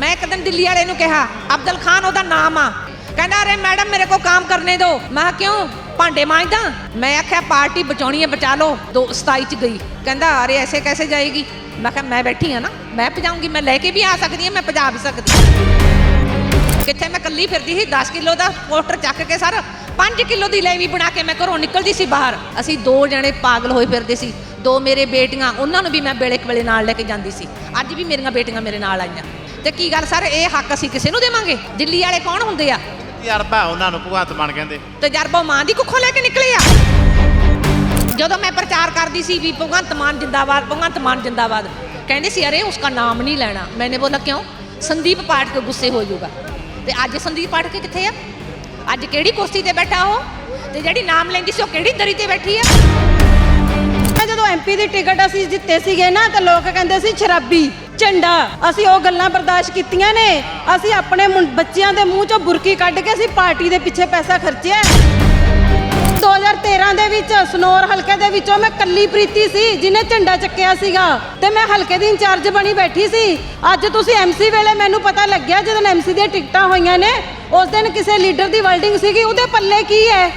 ਮੈਂ ਇੱਕ ਦਿਨ ਦਿੱਲੀ ਵਾਲੇ ਨੂੰ ਕਿਹਾ, ਅਬਦੁਲ ਖਾਨ ਉਹਦਾ ਨਾਮ ਆ। ਕਹਿੰਦਾ, ਅਰੇ ਮੈਡਮ, ਮੇਰੇ ਕੋ ਕੰਮ ਕਰਨੇ ਦਿਓ ਮੈਂ ਕਿਉਂ? ਭਾਂਡੇ ਮਾਂਜਦਾ? ਮੈਂ ਆਖਿਆ, ਪਾਰਟੀ ਬਚਾਉਣੀ ਹੈ ਬਚਾ ਲਓ। ਦੋ 27 ਚ ਗਈ। ਕਹਿੰਦਾ, ਅਰੇ ਐਸੇ ਕੈਸੇ ਜਾਏਗੀ? ਮੈਂ ਕਿਹਾ, ਮੈਂ ਬੈਠੀ ਆ ਨਾ, ਮੈਂ ਭਜਾਉਂਗੀ, ਮੈਂ ਲੈ ਕੇ ਵੀ ਆ ਸਕਦੀ ਹਾਂ ਮੈਂ ਭਜਾ ਵੀ ਸਕਦੀ ਹਾਂ ਕਿੱਥੇ ਮੈਂ ਕੱਲੀ ਫਿਰਦੀ ਸੀ 10 ਕਿਲੋ ਦਾ ਪੋਸਟਰ ਚੱਕ ਕੇ ਸਰ 5 ਕਿਲੋ ਦੀ ਲੈਵੀ ਬਣਾ ਕੇ ਮੈਂ ਘਰੋਂ ਨਿਕਲਦੀ ਸੀ ਬਾਹਰ। ਅਸੀਂ ਦੋ ਜਣੇ ਪਾਗਲ ਹੋਏ ਫਿਰਦੇ ਸੀ। ਦੋ ਮੇਰੇ ਬੇਟੀਆਂ ਉਹਨਾਂ ਨੂੰ ਵੀ ਮੈਂ ਵੇਲੇ ਵੇਲੇ ਨਾਲ ਲੈ ਕੇ ਜਾਂਦੀ ਸੀ। ਅੱਜ ਵੀ ਮੇਰੀਆਂ ਬੇਟੀਆਂ ਮੇਰੇ ਨਾਲ ਆਈਆਂ। ਤੇ ਕੀ ਗੱਲ ਸਰ ਇਹ ਹੱਕ ਅਸੀਂ ਕਿਸੇ ਨੂੰ ਦੇਵਾਂਗੇ? ਦਿੱਲੀ ਵਾਲੇ ਕੌਣ ਹੁੰਦੇ ਆ? ਤਜਰਬਾ ਉਹਨਾਂ ਨੂੰ ਭਗਵੰਤ ਮਾਨ ਕਹਿੰਦੇ। ਤਜਰਬਾ ਮਾਂ ਦੀ ਕੁੱਖੋਂ ਲੈ ਕੇ ਨਿਕਲੇ ਆ? ਜਦੋਂ ਮੈਂ ਪ੍ਰਚਾਰ ਕਰਦੀ ਸੀ ਵੀ ਭਗਵੰਤ ਮਾਨ ਜਿੰਦਾਬਾਦ ਭਗਵੰਤ ਮਾਨ ਜਿੰਦਾਬਾਦ ਕਹਿੰਦੇ ਸੀ ਅਰੇ ਉਸਕਾ ਨਾਮ ਨਹੀਂ ਲੈਣਾ। ਮੈਨੇ ਬੋਲਾ ਕਿਉਂ? ਸੰਦੀਪ ਪਾਠਕ ਗੁੱਸੇ ਹੋ ਜਾਊਗਾ। ਤੇ ਅੱਜ ਸੰਦੀਪ ਪਾਠਕ ਕਿੱਥੇ ਆ? ਅੱਜ ਕਿਹੜੀ ਕੁਰਸੀ ਤੇ ਬੈਠਾ ਉਹ? ਤੇ ਜਿਹੜੀ ਨਾਮ ਲੈਂਦੀ ਸੀ ਉਹ ਕਿਹੜੀ ਦਰੀ ਤੇ ਬੈਠੀ ਆ? ਜਦੋਂ ਐਮਪੀ ਦੀ ਟਿਕਟ ਅਸੀਂ ਜਿੱਤੇ ਸੀਗੇ ਨਾ, ਤਾਂ ਲੋਕ ਕਹਿੰਦੇ ਸੀ, ਸ਼ਰਾਬੀ, ਝੰਡਾ। ਅਸੀਂ ਉਹ ਗੱਲਾਂ ਬਰਦਾਸ਼ਤ ਕੀਤੀਆਂ ਨੇ। ਅਸੀਂ ਆਪਣੇ ਬੱਚਿਆਂ ਦੇ ਮੂੰਹ ਚੋਂ ਬੁਰਕੀ ਕੱਢ ਕੇ ਅਸੀਂ ਪਾਰਟੀ ਦੇ ਪਿੱਛੇ ਪੈਸਾ ਖਰਚਿਆ। 2013 ਦੇ ਵਿੱਚ, ਸਨੋਰ ਹਲਕੇ ਦੇ ਵਿੱਚੋਂ ਮੈਂ ਕੱਲੀ ਪ੍ਰੀਤੀ ਸੀ, ਜਿਹਨੇ ਝੰਡਾ ਚੱਕਿਆ ਸੀਗਾ। ਤੇ ਮੈਂ ਹਲਕੇ ਦੀ ਇੰਚਾਰਜ ਬਣੀ ਬੈਠੀ ਸੀ। ਅੱਜ ਤੁਸੀਂ ਐਮਸੀ ਵੇਲੇ ਮੈਨੂੰ ਪਤਾ ਲੱਗਿਆ, ਜਦੋਂ ਐਮਸੀ ਦੀਆਂ ਟਿਕਟਾਂ ਹੋਈਆਂ ਨੇ, ਉਸ ਦਿਨ ਕਿਸੇ ਲੀਡਰ ਦੀ ਵਰਡਿੰਗ ਸੀਗੀ, ਉਹਦੇ ਪੱਲੇ ਕੀ ਹੈ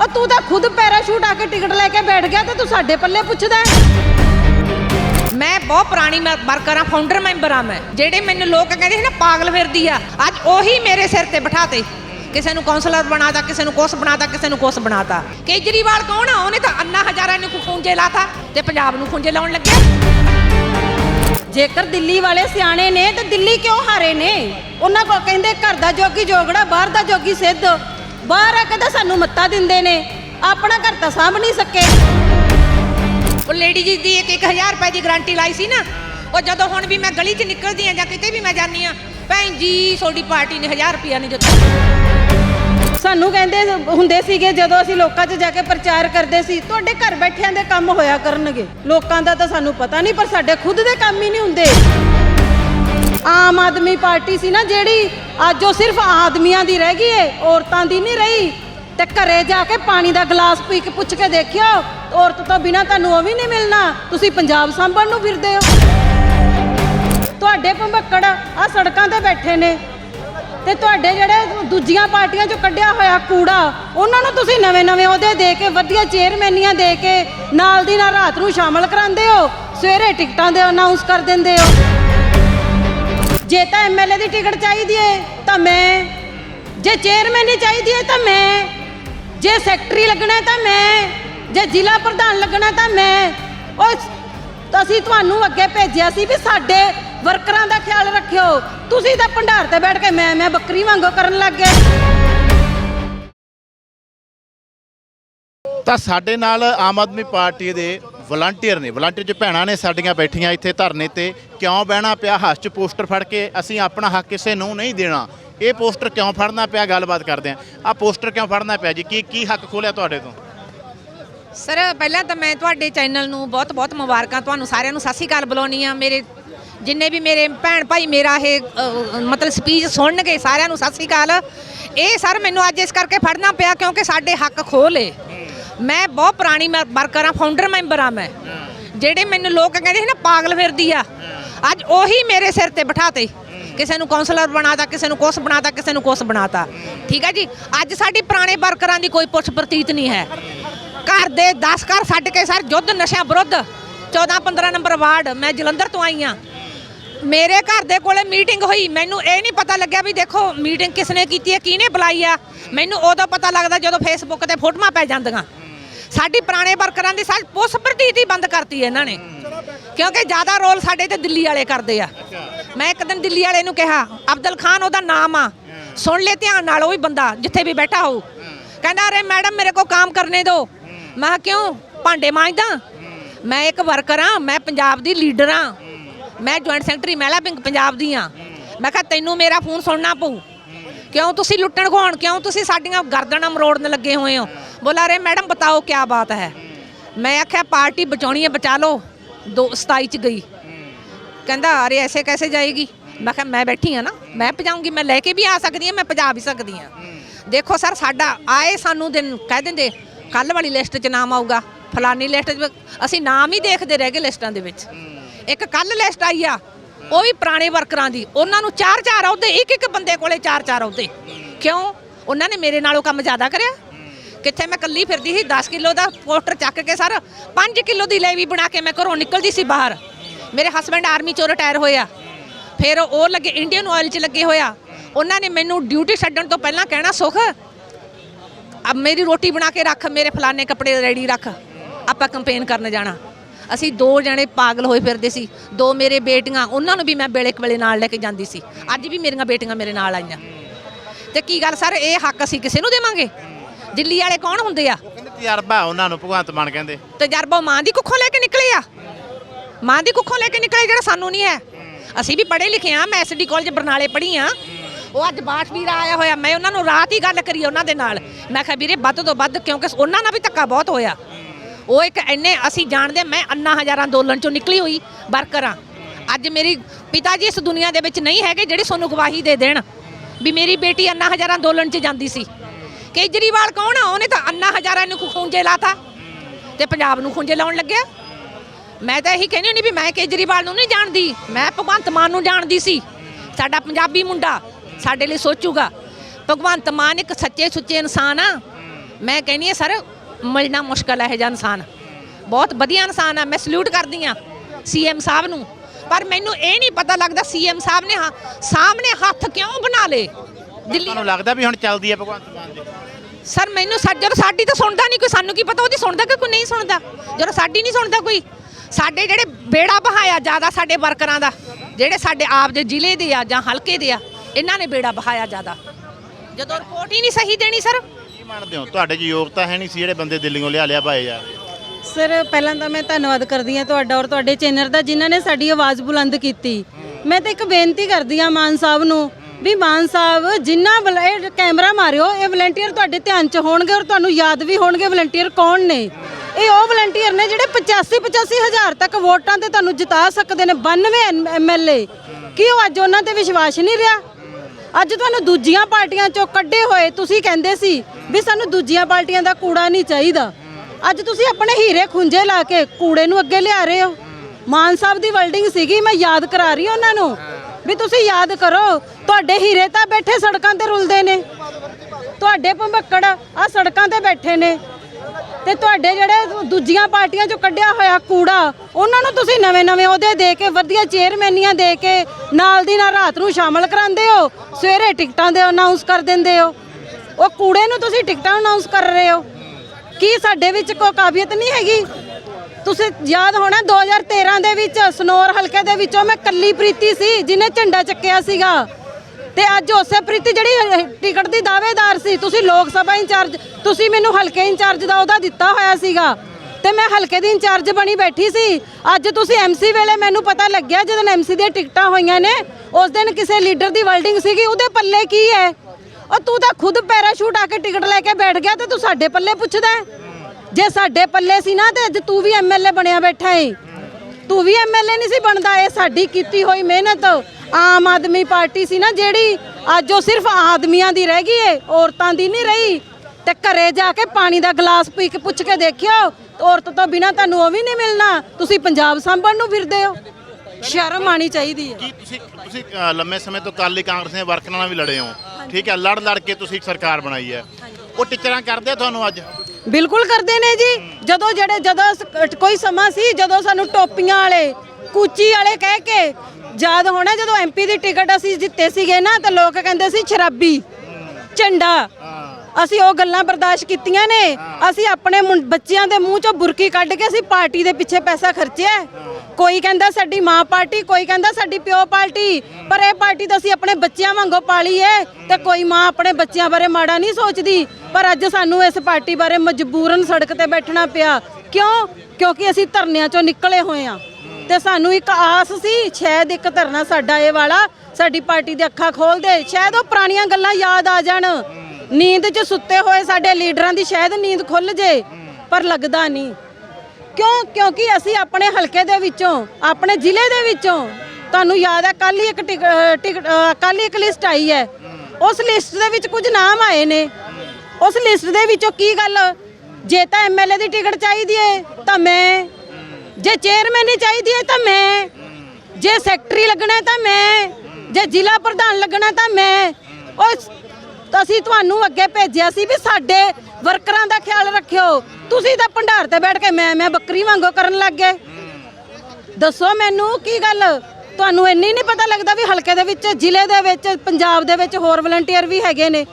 ਉਹ ਤੂੰ ਤਾਂ ਖੁਦ ਪੈਰਾਸ਼ੂਟ ਆ ਕੇ ਟਿਕਟ ਲੈ ਕੇ ਬੈਠ ਗਿਆ ਤੇ ਤੂੰ ਸਾਡੇ ਪੱਲੇ ਪੁੱਛਦਾ ਮੈਂ ਬਹੁਤ ਪੁਰਾਣੀ ਵਰਕਰ ਆ ਫਾਊਂਡਰ ਮੈਂਬਰ ਆ ਮੈਂ। ਜਿਹੜੇ ਮੈਨੂੰ ਲੋਕ ਕਹਿੰਦੇ ਸੀ ਨਾ, ਪਾਗਲ ਫਿਰਦੀ ਆ, ਅੱਜ ਉਹੀ ਮੇਰੇ ਸਿਰ ਤੇ ਬਿਠਾਤੇ ਕਿਸੇ ਨੂੰ ਕਾਉਂਸਲਰ ਬਣਾਤਾ ਕਿਸੇ ਨੂੰ ਕੁਛ ਬਣਾਤਾ ਕਿਸੇ ਨੂੰ ਕੁਛ ਬਣਾਤਾ। ਕੇਜਰੀਵਾਲ ਕੌਣ ਆ? ਉਹਨੇ ਤਾਂ ਅੰਨਾ ਹਜ਼ਾਰਾਂ ਨੂੰ ਖੂੰਜੇ ਲਾਤਾ ਤੇ ਪੰਜਾਬ ਨੂੰ ਖੂੰਜੇ ਲਾਉਣ ਲੱਗਿਆ। ਜੇਕਰ ਦਿੱਲੀ ਵਾਲੇ ਸਿਆਣੇ ਨੇ ਤੇ ਦਿੱਲੀ ਕਿਉਂ ਹਾਰੇ ਨੇ? ਉਹਨਾਂ ਕੋ ਕਹਿੰਦੇ ਘਰ ਦਾ ਜੋਗੀ ਜੋਗੜਾ ਬਾਹਰ ਦਾ ਜੋਗੀ ਸਿੱਧ। ਬਾਹਰ ਆ ਕੇ ਤਾਂ ਸਾਨੂੰ ਮੱਤਾ ਦਿੰਦੇ ਨੇ। ਆਪਣਾ ਘਰ ਤਾਂ ਸਾਂਭ ਨਹੀਂ ਸਕੇ। ਉਹ ਲੇਡੀ ਜੀ ਦੀ ਇੱਕ 1000 ਰੁਪਏ ਦੀ ਗਾਰੰਟੀ ਲਾਈ ਸੀ ਨਾ ਉਹ ਜਦੋਂ ਹੁਣ ਵੀ ਮੈਂ ਗਲੀ 'ਚ ਨਿਕਲਦੀ ਆ ਜਾਂ ਕਿਤੇ ਵੀ ਮੈਂ ਜਾਂਦੀ ਆ ਭੈਣ ਜੀ ਤੁਹਾਡੀ ਪਾਰਟੀ ਨੇ 1000 ਰੁਪਿਆ ਨਹੀਂ ਦਿੱਤਾ। ਸਾਨੂੰ ਕਹਿੰਦੇ ਹੁੰਦੇ ਸੀਗੇ, ਜਦੋਂ ਅਸੀਂ ਲੋਕਾਂ 'ਚ ਜਾ ਕੇ ਪ੍ਰਚਾਰ ਕਰਦੇ ਸੀ, ਤੁਹਾਡੇ ਘਰ ਬੈਠਿਆਂ ਦੇ ਕੰਮ ਹੋਇਆ ਕਰਨਗੇ। ਲੋਕਾਂ ਦਾ ਤਾਂ ਸਾਨੂੰ ਪਤਾ ਨਹੀਂ, ਪਰ ਸਾਡੇ ਖੁਦ ਦੇ ਕੰਮ ਹੀ ਨਹੀਂ ਹੁੰਦੇ। ਆਮ ਆਦਮੀ ਪਾਰਟੀ ਸੀ ਨਾ ਜਿਹੜੀ, ਅੱਜ ਉਹ ਸਿਰਫ ਆਦਮੀਆਂ ਦੀ ਰਹਿ ਗਈ ਏ, ਔਰਤਾਂ ਦੀ ਨਹੀਂ ਰਹੀ। ਤੇ ਘਰੇ ਜਾ ਕੇ ਪਾਣੀ ਦਾ ਗਲਾਸ ਪੀ ਕੇ ਪੁੱਛ ਕੇ ਦੇਖਿਓ, ਔਰਤ ਤੋਂ ਬਿਨਾ ਤੁਹਾਨੂੰ ਉਹ ਵੀ ਨਹੀਂ ਮਿਲਣਾ। ਤੁਸੀਂ ਪੰਜਾਬ ਸਾਂਭਣ ਨੂੰ ਫਿਰਦੇ ਹੋ। ਤੁਹਾਡੇ ਭੰਬੱਕੜ ਆ ਸੜਕਾਂ ਤੇ ਬੈਠੇ ਨੇ। ਤੇ ਤੁਹਾਡੇ ਜਿਹੜੇ ਦੂਜੀਆਂ ਪਾਰਟੀਆਂ ਚੋਂ ਕੱਢਿਆ ਹੋਇਆ ਕੂੜਾ, ਉਹਨਾਂ ਨੂੰ ਤੁਸੀਂ ਨਵੇਂ-ਨਵੇਂ ਉਹਦੇ ਦੇ ਕੇ, ਵਧੀਆ ਚੇਅਰਮੈਨੀਆਂ ਦੇ ਕੇ ਨਾਲ ਦੀ ਨਾਲ ਰਾਤ ਨੂੰ ਸ਼ਾਮਲ ਕਰਾਉਂਦੇ ਹੋ? ਸਵੇਰੇ ਟਿਕਟਾਂ ਦੇ ਅਨਾਉਂਸ ਕਰ ਦਿੰਦੇ ਹੋ? ਜੇ ਤਾਂ ਐਮਐਲਏ ਦੀ ਟਿਕਟ ਚਾਹੀਦੀ ਹੈ ਤਾਂ ਮੈਂ। ਜੇ ਚੇਅਰਮੈਨੀ ਚਾਹੀਦੀ ਹੈ ਤਾਂ ਮੈਂ। ਜੇ ਸੈਕਟਰੀ ਲੱਗਣਾ ਤਾਂ ਮੈਂ। ਜੇ ਜ਼ਿਲ੍ਹਾ ਪ੍ਰਧਾਨ ਲੱਗਣਾ ਤਾਂ ਮੈਂ। ਉਹ ਅਸੀਂ ਤੁਹਾਨੂੰ ਅੱਗੇ ਭੇਜਿਆ ਸੀ ਵੀ ਸਾਡੇ ਵਰਕਰਾਂ ਦਾ ਖਿਆਲ ਰੱਖਿਓ। ਤੁਸੀਂ ਤਾਂ ਭੰਡਾਰ ਤੇ ਬੈਠ ਕੇ ਮੈਂ ਮੈਂ ਬੱਕਰੀ ਵਾਂਗੂ ਕਰਨ ਲੱਗ ਗਏ। ਤਾਂ ਸਾਡੇ ਨਾਲ ਆਮ ਆਦਮੀ ਪਾਰਟੀ ਦੇ ਵਲੰਟੀਅਰ ਨੇ ਵਲੰਟੀਅਰ ਚ ਭੈਣਾਂ ਨੇ ਸਾਡੀਆਂ ਬੈਠੀਆਂ ਇੱਥੇ ਧਰਨੇ ਤੇ ਕਿਉਂ ਬਹਿਣਾ ਪਿਆ ਹੱਥ 'ਚ ਪੋਸਟਰ ਫੜ ਕੇ ਅਸੀਂ ਆਪਣਾ ਹੱਕ ਕਿਸੇ ਨੂੰ ਨਹੀਂ ਦੇਣਾ। ਇਹ ਪੋਸਟਰ ਕਿਉਂ ਫੜਨਾ ਪਿਆ ਗੱਲਬਾਤ ਕਰਦੇ ਆ ਆ ਪੋਸਟਰ ਕਿਉਂ ਫੜਨਾ ਪਿਆ ਜੀ? ਕੀ ਕੀ ਹੱਕ ਖੋਲਿਆ ਤੁਹਾਡੇ ਤੋਂ? ਸਰ ਪਹਿਲਾਂ ਤਾਂ ਮੈਂ ਤੁਹਾਡੇ ਚੈਨਲ ਨੂੰ ਬਹੁਤ-ਬਹੁਤ ਮੁਬਾਰਕਾਂ ਤੁਹਾਨੂੰ ਸਾਰਿਆਂ ਨੂੰ ਸਤਿ ਸ਼੍ਰੀ ਅਕਾਲ ਬੁਲਾਉਣੀ ਆ ਮੇਰੇ ਜਿੰਨੇ ਵੀ ਮੇਰੇ ਭੈਣ ਭਾਈ ਮੇਰਾ ਇਹ ਅ, ਮਤਲਬ ਸਪੀਚ ਸੁਣਨਗੇ ਸਾਰਿਆਂ ਨੂੰ ਸਤਿ ਸ਼੍ਰੀ ਅਕਾਲ। ਇਹ ਸਰ ਮੈਨੂੰ ਅੱਜ ਇਸ ਕਰਕੇ ਫੜਨਾ ਪਿਆ ਕਿਉਂਕਿ ਸਾਡੇ ਹੱਕ ਖੋਲੇ ਮੈਂ ਬਹੁਤ ਪੁਰਾਣੀ ਮੈਂ ਵਰਕਰ ਆ ਫਾਊਂਡਰ ਮੈਂਬਰ ਆ ਮੈਂ। ਜਿਹੜੇ ਮੈਨੂੰ ਲੋਕ ਕਹਿੰਦੇ ਸੀ ਨਾ ਪਾਗਲ ਫਿਰਦੀ ਆ। ਅੱਜ ਉਹੀ ਮੇਰੇ ਸਿਰ ਤੇ ਬਿਠਾਤੇ। ਕਿਸੇ ਨੂੰ ਕਾਉਂਸਲਰ ਬਣਾਤਾ ਕਿਸੇ ਨੂੰ ਕੁਛ ਬਣਾਤਾ ਕਿਸੇ ਨੂੰ ਕੁਛ ਬਣਾਤਾ। ਠੀਕ ਹੈ ਜੀ? ਅੱਜ ਸਾਡੀ ਪੁਰਾਣੇ ਵਰਕਰਾਂ ਦੀ ਕੋਈ ਪੁੱਛ ਪ੍ਰਤੀਤ ਨਹੀਂ ਹੈ। ਘਰ ਦੇ 10 ਘਰ ਛੱਡ ਕੇ ਸਰ ਯੁੱਧ ਨਸ਼ਿਆਂ ਵਿਰੁੱਧ 14 15 ਨੰਬਰ ਵਾਰਡ ਮੈਂ ਜਲੰਧਰ ਤੋਂ ਆਈ ਆ। ਮੇਰੇ ਘਰ ਦੇ ਕੋਲੇ ਮੀਟਿੰਗ ਹੋਈ। ਮੈਨੂੰ ਇਹ ਨਹੀਂ ਪਤਾ ਲੱਗਿਆ ਵੀ ਦੇਖੋ ਮੀਟਿੰਗ ਕਿਸ ਨੇ ਕੀਤੀ ਹੈ, ਕਿਹਨੇ ਬੁਲਾਈ ਆ। ਮੈਨੂੰ ਉਦੋਂ ਪਤਾ ਲੱਗਦਾ ਜਦੋਂ ਫੇਸਬੁੱਕ ਤੇ ਫੋਟੋਆਂ ਪੈ ਜਾਂਦੀਆਂ। ਸਾਡੀ ਪੁਰਾਣੇ ਵਰਕਰਾਂ ਦੀ ਸਾਡ ਪੁੱਛ ਪ੍ਰਤੀਤ ਹੀ ਬੰਦ ਕਰਤੀ ਇਹਨਾਂ ਨੇ। ਕਿਉਂਕਿ ਜ਼ਿਆਦਾ ਰੋਲ ਸਾਡੇ ਤੇ ਦਿੱਲੀ ਵਾਲੇ ਕਰਦੇ ਆ। ਮੈਂ ਇੱਕ ਦਿਨ ਦਿੱਲੀ ਵਾਲੇ ਨੂੰ ਕਿਹਾ, ਅਬਦੁਲ ਖਾਨ ਉਹਦਾ ਨਾਮ ਆ। ਸੁਣ ਲੈ ਧਿਆਨ ਨਾਲ, ਉਹ ਵੀ ਬੰਦਾ ਜਿੱਥੇ ਵੀ ਬੈਠਾ ਹੋਊ। ਕਹਿੰਦਾ, ਅਰੇ ਮੈਡਮ, ਮੇਰੇ ਕੋ ਕੰਮ ਕਰਨੇ ਦਿਓ ਮੈਂ ਕਿਹਾ, ਕਿਉਂ? ਭਾਂਡੇ ਮਾਂਜਦਾ? ਮੈਂ ਇੱਕ ਵਰਕਰ ਆ, ਮੈਂ ਪੰਜਾਬ ਦੀ ਲੀਡਰ ਆ। ਮੈਂ ਜੁਆਇੰਟ ਸੈਕਟਰੀ ਮਹਿਲਾ ਵਿੰਗ ਪੰਜਾਬ ਦੀ ਆ। ਮੈਂ ਕਿਹਾ ਤੈਨੂੰ ਮੇਰਾ ਫੋਨ ਸੁਣਨਾ ਪਊ। ਕਿਉਂ ਤੁਸੀਂ ਲੁੱਟਣ ਖੋਣ ਕਿਉਂ ਤੁਸੀਂ ਸਾਡੀਆਂ ਗਰਦਨਾਂ ਮਰੋੜਨ ਲੱਗੇ ਹੋਏ ਹੋ? ਬੋਲਾ ਰੇ, ਮੈਡਮ, ਬਤਾਓ ਕੀ ਬਾਤ ਹੈ। ਮੈਂ ਆਖਿਆ, ਪਾਰਟੀ ਬਚਾਉਣੀ ਹੈ, ਬਚਾ ਲਓ। ਦੋ 27 ਚ ਗਈ। ਕਹਿੰਦਾ, ਅਰੇ ਐਸੇ ਕੈਸੇ ਜਾਏਗੀ? ਮੈਂ ਕਿਹਾ, ਮੈਂ ਬੈਠੀ ਆ ਨਾ। ਮੈਂ ਭਜਾਉਂਗੀ, ਮੈਂ ਲੈ ਕੇ ਵੀ ਆ ਸਕਦੀ ਹਾਂ ਮੈਂ ਭਜਾ ਵੀ ਸਕਦੀ ਹਾਂ ਦੇਖੋ ਸਰ, ਸਾਡਾ ਆਏ ਸਾਨੂੰ ਦਿਨ, ਕਹਿ ਦਿੰਦੇ ਕੱਲ ਵਾਲੀ ਲਿਸਟ 'ਚ ਨਾਮ ਆਊਗਾ। ਫਲਾਨੀ ਲਿਸਟ 'ਚ, ਅਸੀਂ ਨਾਮ ਹੀ ਦੇਖਦੇ ਰਹਿ ਗਏ ਲਿਸਟਾਂ ਦੇ ਵਿੱਚ। ਇੱਕ ਕੱਲ ਲਿਸਟ ਆਈ ਆ, ਉਹ ਵੀ ਪੁਰਾਣੇ ਵਰਕਰਾਂ ਦੀ। ਉਹਨਾਂ ਨੂੰ ਚਾਰ ਚਾਰ ਅਹੁਦੇ, ਇੱਕ ਇੱਕ ਬੰਦੇ ਕੋਲੇ ਚਾਰ ਚਾਰ ਅਹੁਦੇ। ਕਿਉਂ? ਉਹਨਾਂ ਨੇ ਮੇਰੇ ਨਾਲੋਂ ਕੰਮ ਜ਼ਿਆਦਾ ਕਰਿਆ। ਕਿੱਥੇ ਮੈਂ ਕੱਲੀ ਫਿਰਦੀ ਸੀ 10 ਕਿਲੋ ਦਾ ਪੋਸਟਰ ਚੱਕ ਕੇ ਸਰ 5 ਕਿਲੋ ਦੀ ਲੈਵੀ ਬਣਾ ਕੇ ਮੈਂ ਘਰੋਂ ਨਿਕਲਦੀ ਸੀ ਬਾਹਰ। ਮੇਰੇ ਹਸਬੰਡ ਆਰਮੀ ਚੋਂ ਰਿਟਾਇਰ ਹੋਇਆ ਫਿਰ ਉਹ ਲੱਗੇ ਇੰਡੀਅਨ ਆਇਲ 'ਚ ਲੱਗੇ ਹੋਇਆ ਉਹਨਾਂ ਨੇ ਮੈਨੂੰ ਡਿਊਟੀ ਛੱਡਣ ਤੋਂ ਪਹਿਲਾਂ ਕਹਿਣਾ, ਸੁਖ ਅਬ ਮੇਰੀ ਰੋਟੀ ਬਣਾ ਕੇ ਰੱਖ, ਮੇਰੇ ਫਲਾਣੇ ਕੱਪੜੇ ਰੈਡੀ ਰੱਖ। ਆਪਾਂ ਕੰਪੇਨ ਕਰਨ ਜਾਣਾ। ਅਸੀਂ ਦੋ ਜਣੇ ਪਾਗਲ ਹੋਏ ਫਿਰਦੇ ਸੀ ਦੋ ਮੇਰੇ ਬੇਟੀਆਂ ਉਹਨਾਂ ਨੂੰ ਵੀ ਮੈਂ ਵੇਲੇ ਕਵੇਲੇ ਨਾਲ ਲੈ ਕੇ ਜਾਂਦੀ ਸੀ। ਅੱਜ ਵੀ ਮੇਰੀਆਂ ਬੇਟੀਆਂ ਮੇਰੇ ਨਾਲ ਆਈਆਂ। ਤੇ ਕੀ ਗੱਲ ਸਰ ਇਹ ਹੱਕ ਅਸੀਂ ਕਿਸੇ ਨੂੰ ਦੇਵਾਂਗੇ? ਦਿੱਲੀ ਵਾਲੇ ਕੌਣ ਹੁੰਦੇ ਆ? ਕਹਿੰਦੇ ਤਜਰਬਾ ਉਹਨਾਂ ਨੂੰ ਭਗਵੰਤ ਮਾਨ ਕਹਿੰਦੇ। ਤਜਰਬਾ ਮਾਂ ਦੀ ਕੁੱਖੋਂ ਲੈ ਕੇ ਨਿਕਲੇ ਆ। ਮਾਂ ਦੀ ਕੁੱਖੋਂ ਲੈ ਕੇ ਨਿਕਲੇ ਜਿਹੜਾ ਸਾਨੂੰ ਨਹੀਂ ਹੈ। ਅਸੀਂ ਵੀ ਪੜ੍ਹੇ ਲਿਖੇ ਆ ਮੈਂ ਐਸਡੀ ਕਾਲਜ ਬਰਨਾਲੇ ਪੜ੍ਹੀ ਆ। ਉਹ ਅੱਜ ਬਾਠ ਵੀਰ ਆਇਆ ਹੋਇਆ ਮੈਂ ਉਹਨਾਂ ਨੂੰ ਰਾਤ ਹੀ ਗੱਲ ਕਰੀ ਉਹਨਾਂ ਦੇ ਨਾਲ। ਮੈਂ ਕਿਹਾ ਵੀਰੇ ਵੱਧ ਤੋਂ ਵੱਧ ਕਿਉਂਕਿ ਉਹਨਾਂ ਨਾਲ ਵੀ ਧੱਕਾ ਬਹੁਤ ਹੋਇਆ। ਉਹ ਇੱਕ ਇੰਨੇ ਅਸੀਂ ਜਾਣਦੇ, ਮੈਂ ਅੰਨਾ ਹਜ਼ਾਰਾਂ ਅੰਦੋਲਨ ਚੋਂ ਨਿਕਲੀ ਹੋਈ ਵਰਕਰ ਆ ਅੱਜ ਮੇਰੀ ਪਿਤਾ ਜੀ ਇਸ ਦੁਨੀਆ ਦੇ ਵਿੱਚ ਨਹੀਂ ਹੈਗੇ ਜਿਹੜੇ ਸਾਨੂੰ ਗਵਾਹੀ ਦੇ ਦੇਣ ਵੀ ਮੇਰੀ ਬੇਟੀ ਅੰਨਾ ਹਜ਼ਾਰਾਂ ਅੰਦੋਲਨ 'ਚ ਜਾਂਦੀ ਸੀ। ਕੇਜਰੀਵਾਲ ਕੌਣ ਆ? ਉਹਨੇ ਤਾਂ ਅੰਨਾ ਹਜ਼ਾਰਾਂ ਨੂੰ ਖੂੰਜੇ ਲਾਤਾ ਤੇ ਪੰਜਾਬ ਨੂੰ ਖੂੰਜੇ ਲਾਉਣ ਲੱਗਿਆ। ਮੈਂ ਤਾਂ ਇਹੀ ਕਹਿੰਦੀ ਹੁੰਦੀ ਵੀ ਮੈਂ ਕੇਜਰੀਵਾਲ ਨੂੰ ਨਹੀਂ ਜਾਣਦੀ, ਮੈਂ ਭਗਵੰਤ ਮਾਨ ਨੂੰ ਜਾਣਦੀ ਸੀ। ਸਾਡਾ ਪੰਜਾਬੀ ਮੁੰਡਾ ਸਾਡੇ ਲਈ ਸੋਚੂਗਾ, ਭਗਵੰਤ ਮਾਨ ਇੱਕ ਸੱਚੇ ਸੁੱਚੇ ਇਨਸਾਨ ਆ। ਮੈਂ ਕਹਿੰਦੀ ਹਾਂ, ਸਰ ਮਿਲਣਾ ਮੁਸ਼ਕਲ ਹੈ ਇਹ ਜਿਹਾ ਇਨਸਾਨ। ਬਹੁਤ ਵਧੀਆ ਇਨਸਾਨ ਆ ਮੈਂ ਸਲੂਟ ਕਰਦੀ ਆ ਸੀਐਮ ਸਾਹਿਬ ਨੂੰ। ਪਰ ਮੈਨੂੰ ਇਹ ਨਹੀਂ ਪਤਾ ਲੱਗਦਾ ਸੀਐਮ ਸਾਹਿਬ ਨੇ ਹਾਂ ਸਾਹਮਣੇ ਹੱਥ ਕਿਉਂ ਬਣਾ ਲੇ ਦਿੱਲੀ ਤੁਹਾਨੂੰ ਲੱਗਦਾ ਵੀ ਹੁਣ ਚੱਲਦੀ ਹੈ ਭਗਵੰਤ ਮਾਨ ਦੀ? ਸਰ ਮੈਨੂੰ ਸੱਜਰ ਸਾਡੀ ਤਾਂ ਸੁਣਦਾ ਨਹੀਂ ਕੋਈ ਸਾਨੂੰ ਕੀ ਪਤਾ ਉਹਦੀ ਸੁਣਦਾ ਕਿ ਕੋਈ ਨਹੀਂ ਸੁਣਦਾ? ਜਦੋਂ ਸਾਡੀ ਨਹੀਂ ਸੁਣਦਾ ਕੋਈ ਸਾਡੇ ਜਿਹੜੇ ਬੇੜਾ ਬਹਾਇਆ ਜ਼ਿਆਦਾ ਸਾਡੇ ਵਰਕਰਾਂ ਦਾ ਜਿਹੜੇ ਸਾਡੇ ਆਪ ਦੇ ਜ਼ਿਲ੍ਹੇ ਦੇ ਆ ਜਾਂ ਹਲਕੇ ਦੇ ਆ ਇਹਨਾਂ ਨੇ ਬੇੜਾ ਬਹਾਇਆ ਜ਼ਿਆਦਾ। ਜਦੋਂ ਰਿਪੋਰਟ ਹੀ ਨਹੀਂ ਸਹੀ ਦੇਣੀ ਸਰ। ਮੰਨਦੇ ਹੋ? ਤੁਹਾਡੇ 'ਚ ਯੋਗਤਾ ਹੈ ਨਹੀਂ ਸੀ ਜਿਹੜੇ ਬੰਦੇ ਦਿੱਲੀੋਂ ਲਿਆ ਲਿਆ ਭਾਏ ਜਾ ਸਰ, ਪਹਿਲਾਂ ਤਾਂ ਮੈਂ ਧੰਨਵਾਦ ਕਰਦੀ ਹਾਂ ਤੁਹਾਡਾ ਔਰ ਤੁਹਾਡੇ ਚੈਨਲ ਦਾ ਜਿਨ੍ਹਾਂ ਨੇ ਸਾਡੀ ਆਵਾਜ਼ ਬੁਲੰਦ ਕੀਤੀ। ਮੈਂ ਤਾਂ ਇੱਕ ਬੇਨਤੀ ਕਰਦੀ ਹਾਂ ਮਾਨ ਸਾਹਿਬ ਨੂੰ ਵੀ ਮਾਨ ਸਾਹਿਬ, ਜਿੰਨਾ ਇਹ ਕੈਮਰਾ ਮਾਰਿਓ, ਇਹ ਵਲੰਟੀਅਰ ਤੁਹਾਡੇ ਧਿਆਨ 'ਚ ਹੋਣਗੇ ਔਰ ਤੁਹਾਨੂੰ ਯਾਦ ਵੀ ਹੋਣਗੇ ਵਲੰਟੀਅਰ ਕੌਣ ਨੇ। ਇਹ ਉਹ ਵਲੰਟੀਅਰ ਨੇ ਜਿਹੜੇ 85 85 ਹਜ਼ਾਰ ਤੱਕ ਵੋਟਾਂ ਤੇ ਤੁਹਾਨੂੰ ਜਿਤਾ ਸਕਦੇ ਨੇ। 92 ਐਮਐਲਏ। ਕੀ ਉਹ ਅੱਜ ਉਹਨਾਂ ਤੇ ਵਿਸ਼ਵਾਸ ਨਹੀਂ ਰਿਹਾ? ਅੱਜ ਤੁਹਾਨੂੰ ਦੂਜੀਆਂ ਪਾਰਟੀਆਂ ਚੋਂ ਕੱਢੇ ਹੋਏ ਤੁਸੀਂ ਕਹਿੰਦੇ ਸੀ ਵੀ ਸਾਨੂੰ ਦੂਜੀਆਂ ਪਾਰਟੀਆਂ ਦਾ ਕੂੜਾ ਨਹੀਂ ਚਾਹੀਦਾ। ਅੱਜ ਤੁਸੀਂ ਆਪਣੇ ਹੀਰੇ ਖੁੰਝੇ ਲਾ ਕੇ ਕੂੜੇ ਨੂੰ ਅੱਗੇ ਲਿਆ ਰਹੇ ਹੋ। ਮਾਨ ਸਾਹਿਬ ਦੀ ਵਰਡਿੰਗ ਸੀਗੀ, ਮੈਂ ਯਾਦ ਕਰਾ ਰਹੀ ਹਾਂ ਉਹਨਾਂ ਨੂੰ। ਵੀ ਤੁਸੀਂ ਯਾਦ ਕਰੋ, ਤੁਹਾਡੇ ਹੀਰੇ ਤਾਂ ਬੈਠੇ ਸੜਕਾਂ ਤੇ ਰੁਲਦੇ ਨੇ। ਤੁਹਾਡੇ ਭੰਬੱਕੜ ਆ ਸੜਕਾਂ ਤੇ ਬੈਠੇ ਨੇ। ਤੇ ਤੁਹਾਡੇ ਜਿਹੜੇ ਦੂਜੀਆਂ ਪਾਰਟੀਆਂ ਚੋਂ ਕੱਢਿਆ ਹੋਇਆ ਕੂੜਾ, ਉਹਨਾਂ ਨੂੰ ਤੁਸੀਂ ਨਵੇਂ-ਨਵੇਂ ਉਹਦੇ ਦੇ ਕੇ, ਵਧੀਆ ਚੇਅਰਮੈਨੀਆਂ ਦੇ ਕੇ ਨਾਲ ਦੀ ਨਾਲ ਰਾਤ ਨੂੰ ਸ਼ਾਮਲ ਕਰਾਉਂਦੇ ਹੋ? ਸਵੇਰੇ ਟਿਕਟਾਂ ਦੇ ਅਨਾਉਂਸ ਕਰ ਦਿੰਦੇ ਹੋ? ਉਹ ਕੂੜੇ ਨੂੰ ਤੁਸੀਂ ਟਿਕਟਾਂ ਅਨਾਉਂਸ ਕਰ ਰਹੇ ਹੋ? ਕੀ ਸਾਡੇ ਵਿੱਚ ਕੋਈ ਕਾਬੀਅਤ ਨਹੀਂ ਹੈਗੀ? ਤੁਸੀਂ ਯਾਦ ਹੋਣਾ 2013 ਦੇ ਵਿੱਚ ਸਨੋਰ ਹਲਕੇ ਦੇ ਵਿੱਚੋਂ ਮੈਂ ਕੱਲੀ ਪ੍ਰੀਤੀ ਸੀ ਜਿਹਨੇ ਝੰਡਾ ਚੱਕਿਆ ਸੀਗਾ। ਤੇ ਅੱਜ ਉਸੇ ਪ੍ਰੀਤੀ ਜਿਹੜੀ ਟਿਕਟ ਦੀ ਦਾਅਵੇਦਾਰ ਸੀ, ਤੁਸੀਂ ਲੋਕ ਸਭਾ ਇੰਚਾਰਜ, ਤੁਸੀਂ ਮੈਨੂੰ ਹਲਕੇ ਇੰਚਾਰਜ ਦਾ ਉਹਦਾ ਦਿੱਤਾ ਹੋਇਆ ਸੀਗਾ। ਤੇ ਮੈਂ ਹਲਕੇ ਦੀ ਇੰਚਾਰਜ ਬਣੀ ਬੈਠੀ ਸੀ। ਅੱਜ ਤੁਸੀਂ ਐਮਸੀ ਵੇਲੇ ਮੈਨੂੰ ਪਤਾ ਲੱਗਿਆ ਜਦੋਂ ਐਮਸੀ ਦੀਆਂ ਟਿਕਟਾਂ ਹੋਈਆਂ ਨੇ, ਉਸ ਦਿਨ ਕਿਸੇ ਲੀਡਰ ਦੀ ਵਰਡਿੰਗ ਸੀਗੀ, ਉਹਦੇ ਪੱਲੇ ਕੀ ਹੈ? ਉਹ ਤੂੰ ਤਾਂ ਖੁਦ ਪੈਰਾਸ਼ੂਟ ਆ ਕੇ ਟਿਕਟ ਲੈ ਕੇ ਬੈਠ ਗਿਆ ਤੇ ਤੂੰ ਸਾਡੇ ਪੱਲੇ ਪੁੱਛਦਾ ਜੇ ਸਾਡੇ ਪੱਲੇ ਸੀ ਨਾ, ਤੇ ਅੱਜ ਤੂੰ ਵੀ ਐਮਐਲਏ ਬਣਿਆ ਬੈਠਾ ਏ। ਤੂੰ ਵੀ ਐਮਐਲਏ ਨਹੀਂ ਸੀ ਬਣਦਾ ਇਹ ਸਾਡੀ ਕੀਤੀ ਹੋਈ ਮਿਹਨਤ। ਆਮ ਆਦਮੀ ਪਾਰਟੀ ਸੀ ਨਾ ਜਿਹੜੀ ਅੱਜ ਉਹ ਸਿਰਫ ਆਦਮੀਆਂ ਦੀ ਰਹਿ ਗਈ ਏ ਔਰਤਾਂ ਦੀ ਨਹੀਂ ਰਹੀ। ਤੇ ਘਰੇ ਜਾ ਕੇ ਪਾਣੀ ਦਾ ਗਲਾਸ ਪੀ ਕੇ ਪੁੱਛ ਕੇ ਦੇਖਿਓ ਔਰਤ ਤੋਂ ਬਿਨਾ ਤੁਹਾਨੂੰ ਉਹ ਵੀ ਨਹੀਂ ਮਿਲਣਾ। ਤੁਸੀਂ ਪੰਜਾਬ ਸਾਂਭਣ ਨੂੰ ਫਿਰਦੇ ਹੋ। ਸ਼ਰਮ ਆਣੀ ਚਾਹੀਦੀ ਹੈ। ਕੀ ਤੁਸੀਂ ਤੁਸੀਂ ਅ, ਲੰਮੇ ਸਮੇਂ ਤੋਂ ਕਾਲੀ ਕਾਂਗਰਸ ਦੇ ਵਰਕਰਾਂ ਨਾਲ ਵੀ ਲੜੇ ਹੋ। ਠੀਕ ਹੈ ਲੜ ਲੜ ਕੇ ਤੁਸੀਂ ਸਰਕਾਰ ਬਣਾਈ ਹੈ। ਉਹ ਟੀਚਰਾਂ ਕਰਦੇ ਆ ਤੁਹਾਨੂੰ ਅੱਜ? ਬਿਲਕੁਲ ਕਰਦੇ ਨੇ ਜੀ। ਜਦੋਂ ਜਿਹੜੇ ਜਦੋਂ ਸ- ਕੋਈ ਸਮਾਂ ਸੀ ਜਦੋਂ ਸਾਨੂੰ ਟੋਪੀਆਂ ਵਾਲੇ ਕੂਚੀ ਵਾਲੇ ਕਹਿ ਕੇ ਯਾਦ ਹੋਣਾ ਜਦੋਂ ਐਮਪੀ ਦੀ ਟਿਕਟ ਅਸੀਂ ਜਿੱਤੇ ਸੀਗੇ ਨਾ ਤਾਂ ਲੋਕ ਕਹਿੰਦੇ ਸੀ ਸ਼ਰਾਬੀ ਝੰਡਾ। ਅਸੀਂ ਉਹ ਗੱਲਾਂ ਬਰਦਾਸ਼ਤ ਕੀਤੀਆਂ ਨੇ। ਅਸੀਂ ਆਪਣੇ ਮੁੰ- ਬੱਚਿਆਂ ਦੇ ਮੂੰਹ ਚੋਂ ਬੁਰਕੀ ਕੱਢ ਕੇ ਅਸੀਂ ਪਾਰਟੀ ਦੇ ਪਿੱਛੇ ਪੈਸਾ ਖਰਚਿਆ। ਹੈ। ਕੋਈ ਕਹਿੰਦਾ ਸਾਡੀ ਮਾਂ ਪਾਰਟੀ, ਕੋਈ ਕਹਿੰਦਾ ਸਾਡੀ ਪਿਓ ਪਾਰਟੀ, ਪਰ ਇਹ ਪਾਰਟੀ ਤਾਂ ਅਸੀਂ ਆਪਣੇ ਬੱਚਿਆਂ ਵਾਂਗੂ ਪਾਲੀ ਹੈ ਤੇ ਕੋਈ ਮਾਂ ਆਪਣੇ ਬੱਚਿਆਂ ਬਾਰੇ ਮਾੜਾ ਨਹੀਂ ਸੋਚਦੀ। ਪਰ ਅੱਜ ਸਾਨੂੰ ਇਸ ਪਾਰਟੀ ਬਾਰੇ ਮਜਬੂਰਨ ਸੜਕ ਤੇ ਬੈਠਣਾ ਪਿਆ। ਕਿਉਂ? ਕਿਉਂਕਿ ਅਸੀਂ ਧਰਨਿਆਂ ਚੋਂ ਨਿਕਲੇ ਹੋਏ ਆ। ਤੇ ਸਾਨੂੰ ਇੱਕ ਆਸ ਸੀ, ਸ਼ਾਇਦ ਇੱਕ ਧਰਨਾ ਸਾਡਾ ਇਹ ਵਾਲਾ, ਸਾਡੀ ਪਾਰਟੀ ਦੇ ਅੱਖਾਂ ਖੋਲ ਦੇ, ਸ਼ਾਇਦ ਉਹ ਪੁਰਾਣੀਆਂ ਗੱਲਾਂ ਯਾਦ ਆ ਜਾਣ। ਨੀਂਦ 'ਚ ਸੁੱਤੇ ਹੋਏ ਸਾਡੇ ਲੀਡਰਾਂ ਦੀ ਸ਼ਾਇਦ ਨੀਂਦ ਖੁੱਲ ਜੇ, ਪਰ ਲੱਗਦਾ ਨਹੀਂ। ਕਿਉਂ? ਕਿਉਂਕਿ ਅਸੀਂ ਆਪਣੇ ਹਲਕੇ ਦੇ ਵਿੱਚੋਂ, ਆਪਣੇ ਜ਼ਿਲ੍ਹੇ ਦੇ ਵਿੱਚੋਂ, ਤੁਹਾਨੂੰ ਯਾਦ ਹੈ ਕੱਲ ਹੀ ਇੱਕ ਟਿਕ- ਟਿਕਟ ਕੱਲ ਹੀ ਇੱਕ ਲਿਸਟ ਆਈ ਹੈ। ਉਸ ਲਿਸਟ ਦੇ ਵਿੱਚ ਕੁਝ ਨਾਮ ਆਏ ਨੇ। ਉਸ ਲਿਸਟ ਦੇ ਵਿੱਚੋਂ ਕੀ ਗੱਲ? ਜੇ ਤਾਂ ਐਮਐਲਏ ਦੀ ਟਿਕਟ ਚਾਹੀਦੀ ਹੈ ਤਾਂ ਮੈਂ। ਜੇ ਚੇਅਰਮੈਨ ਹੀ ਚਾਹੀਦੀ ਹੈ ਤਾਂ ਮੈਂ। ਜੇ ਸੈਕਟਰੀ ਲੱਗਣਾ ਤਾਂ ਮੈਂ। ਜੇ ਜ਼ਿਲ੍ਹਾ ਪ੍ਰਧਾਨ ਲੱਗਣਾ ਤਾਂ ਮੈਂ। ਉਹ ਸ- ਅਸੀਂ ਤੁਹਾਨੂੰ ਅੱਗੇ ਭੇਜਿਆ ਸੀ ਵੀ ਸਾਡੇ ਵਰਕਰਾਂ ਦਾ ਖਿਆਲ ਰੱਖਿਓ। ਤੁਸੀਂ ਤਾਂ ਭੰਡਾਰ ਤੇ ਬੈਠ ਕੇ ਮੈਂ ਮੈਂ ਬੱਕਰੀ ਵਾਂਗੂ ਕਰਨ ਲੱਗ ਗਏ। ਦੱਸੋ ਮੈਨੂੰ ਕੀ ਗੱਲ? ਤੁਹਾਨੂੰ ਇੰਨੀ ਨਹੀਂ ਪਤਾ ਲੱਗਦਾ ਵੀ ਹਲਕੇ ਦੇ ਵਿੱਚ, ਜ਼ਿਲ੍ਹੇ ਦੇ ਵਿੱਚ, ਪੰਜਾਬ ਦੇ ਵਿੱਚ ਹੋਰ ਵਲੰਟੀਅਰ ਵੀ ਹੈਗੇ ਨੇ।